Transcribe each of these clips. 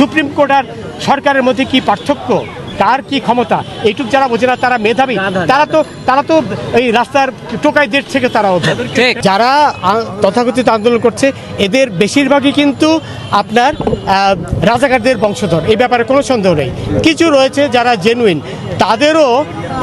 Supreme court আর সরকারের মধ্যে কি পার্থক্য? তার কি ক্ষমতা? এইটুক যারা বোঝে না তারা মেধাবী। তারা তো তারা তো এই রাস্তার টোকাই দেশ থেকে তারা যারা তথাকথিত আন্দোলন করছে এদের বেশিরভাগই কিন্তু আপনার রাজাকারদের বংশধর। এই ব্যাপারে কোনো সন্দেহ নেই। কিছু রয়েছে যারা জেনুইন তাদেরও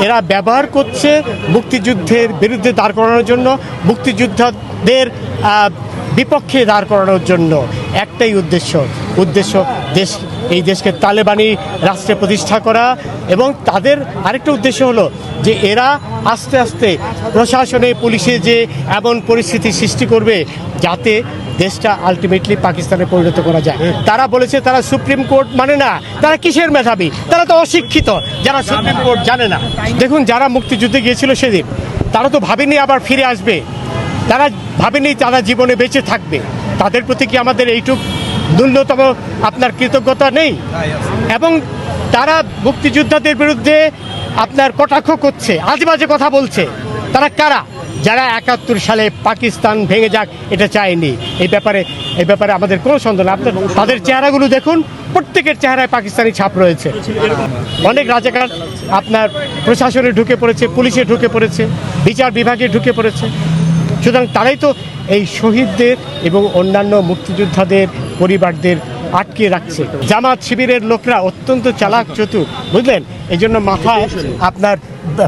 এরা ব্যবহার করছে মুক্তিযুদ্ধের বিরুদ্ধে দাঁড় করানোর জন্য। মুক্তিযোদ্ধাদের আহ, বিপক্ষে দাঁড় করানোর জন্য একটাই উদ্দেশ্য উদ্দেশ্য দেশ এই দেশকে তালেবানি রাষ্ট্রে প্রতিষ্ঠা করা এবং তাদের আরেকটা উদ্দেশ্য হলো যে এরা আস্তে আস্তে প্রশাসনে পুলিশে যে এমন পরিস্থিতি সৃষ্টি করবে যাতে দেশটা আলটিমেটলি পাকিস্তানে পরিণত করা যায়। তারা বলেছে তারা সুপ্রিম কোর্ট মানে না তারা কিসের মেধাবী? তারা তো অশিক্ষিত যারা সুপ্রিম কোর্ট জানে না। দেখুন যারা মুক্তিযুদ্ধে গিয়েছিল সেদিন তারা তো ভাবেনি আবার ফিরে আসবে। তারা ভাবেনি তারা জীবনে বেঁচে থাকবে। তাদের প্রতি কি আমাদের এইটুক ন্যূনতম আপনার কৃতজ্ঞতা নেই? এবং তারা মুক্তিযোদ্ধাদের বিরুদ্ধে আপনার কটাক্ষ করছে আজে বাজে কথা বলছে। তারা কারা? যারা একাত্তর সালে পাকিস্তান ভেঙে যাক এটা চায়নি। এই ব্যাপারে এই ব্যাপারে আমাদের কোনো সন্দেহ না আপনার তাদের চেহারাগুলো দেখুন প্রত্যেকের চেহারায় পাকিস্তানি ছাপ রয়েছে। অনেক রাজাকার আপনার প্রশাসনে ঢুকে পড়েছে পুলিশে ঢুকে পড়েছে বিচার বিভাগে ঢুকে পড়েছে। সুতরাং তারাই তো এই শহীদদের এবং অন্যান্য মুক্তিযোদ্ধাদের, পরিবারদের আটকে রাখছে। জামাত শিবিরের লোকরা অত্যন্ত চালাক, চতুর, বুঝলেন? এই জন্য মাথায় আপনার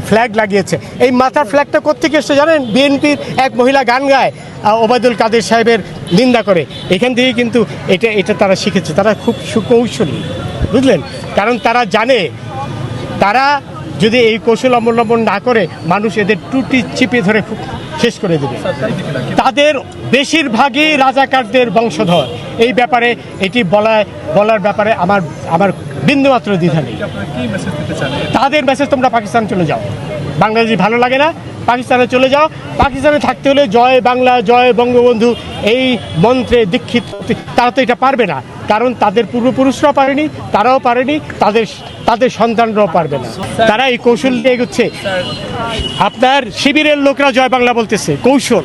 ফ্ল্যাগ লাগিয়েছে। এই মাথার ফ্ল্যাগটা কোথেকে এসছে জানেন? বিএনপির এক মহিলা গান গায় ওবায়দুল কাদের সাহেবের নিন্দা করে। এখান থেকেই কিন্তু এটা এটা তারা শিখেছে। তারা খুব সুকৌশলী, বুঝলেন? কারণ তারা জানে, তারা যদি এই কৌশল অবলম্বন না করে মানুষ এদের টুটি চিপে ধরে শেষ করে দেবে। তাদের বেশিরভাগই রাজাকারদের বংশধর। এই ব্যাপারে এটি বলা বলার ব্যাপারে আমার আমার বিন্দুমাত্র দ্বিধা নেই। তাদের মেসেজ তোমরা পাকিস্তান চলে যাও। বাংলাদেশ ভালো লাগে না পাকিস্তানে চলে যাও। পাকিস্তানে থাকতে হলে জয় বাংলা, জয় বঙ্গবন্ধু এই মন্ত্রে দীক্ষিত তারা তো এটা পারবে না। কারণ তাদের পূর্বপুরুষরাও পারেনি, তারাও পারেনি, তাদের তাদের সন্তানরাও পারবে না। তারা এই কৌশল নিয়ে এগোচ্ছে। আপনার শিবিরের লোকরা জয় বাংলা বলতেছে। কৌশল।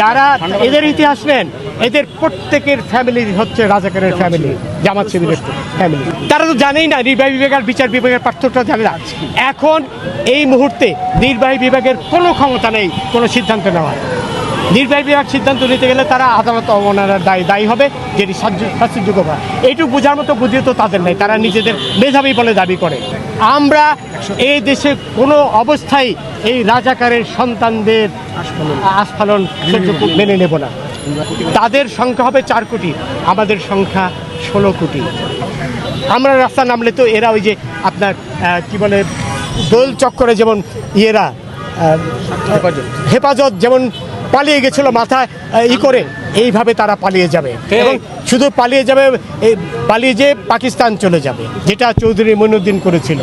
যারা এদের ইতিহাস নেন, এদের প্রত্যেকের ফ্যামিলি হচ্ছে রাজাকারের ফ্যামিলি জামাত শিবিরের ফ্যামিলি তারা তো জানেই না, নির্বাহী বিভাগ আর বিচার বিভাগের পার্থক্যটা জানে না। এখন এই মুহূর্তে নির্বাহী বিভাগের কোনো ক্ষমতা নেই, কোনো সিদ্ধান্ত নেওয়ার। নির্বাহী বিভাগ সিদ্ধান্ত নিতে গেলে তারা আদালত অবমাননার দায়ী দায়ী হবে যেটি শাস্তি- শাস্তিযোগ্য করা এইটুকু বোঝার মতো বুঝিয়ে তো তাদের নেই। তারা নিজেদের মেধাবী বলে দাবি করে। আমরা এই দেশে কোনো অবস্থায় এই রাজাকারের সন্তানদের আস্ফালন মেনে নেব না। তাদের সংখ্যা হবে চার কোটি আমাদের সংখ্যা ষোলো কোটি। আমরা রাস্তা নামলে তো এরা ওই যে আপনার কি বলে দোল চক্করে যেমন ইয়েরা হেফাজত যেমন পালিয়ে গেছিল মাথা ই করে। এইভাবে তারা পালিয়ে যাবে। এবং শুধু পালিয়ে যাবে এই পালিয়ে যেয়ে পাকিস্তান চলে যাবে যেটা চৌধুরী মনুদ্দিন করেছিল।